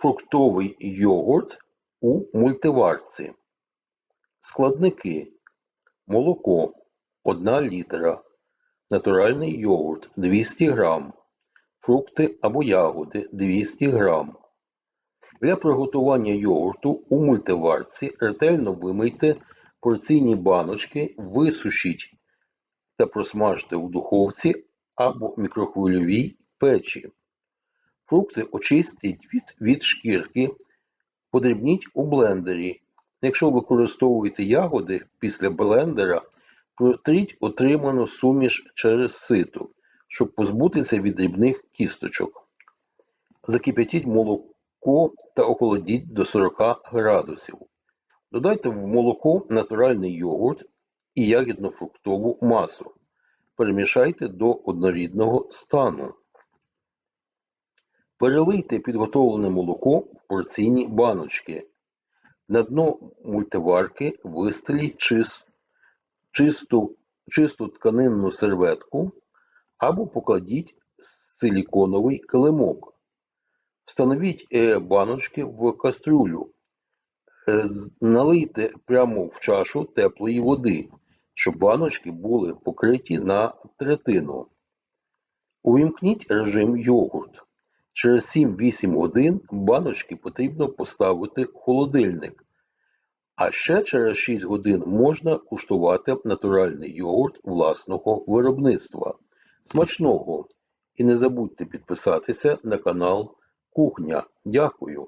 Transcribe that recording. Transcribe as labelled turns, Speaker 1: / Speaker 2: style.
Speaker 1: Фруктовий йогурт у мультиварці. Складники: молоко 1 літра, натуральний йогурт 200 грам, фрукти або ягоди 200 грам. Для приготування йогурту у мультиварці ретельно вимийте порційні баночки, висушіть та просмажте у духовці або мікрохвильовій печі. Фрукти очистіть від, від шкірки, подрібніть у блендері. Якщо використовуєте ягоди після блендера, протріть отриману суміш через сито, щоб позбутися від дрібних кісточок. Закип'ятіть молоко та охолодіть до 40 градусів. Додайте в молоко натуральний йогурт і ягідно-фруктову масу. Перемішайте до однорідного стану. Перелийте підготовлене молоко в порційні баночки. На дно мультиварки вистеліть чис- чисту, чисту тканинну серветку або покладіть силіконовий килимок. Встановіть е, баночки в кастрюлю. Е, Налийте прямо в чашу теплої води, щоб баночки були покриті на третину. Увімкніть режим йогурт. Через 7-8 годин баночки потрібно поставити в холодильник. А ще через 6 годин можна куштувати натуральний йогурт власного виробництва. Смачного! І не забудьте підписатися на канал Кухня. Дякую!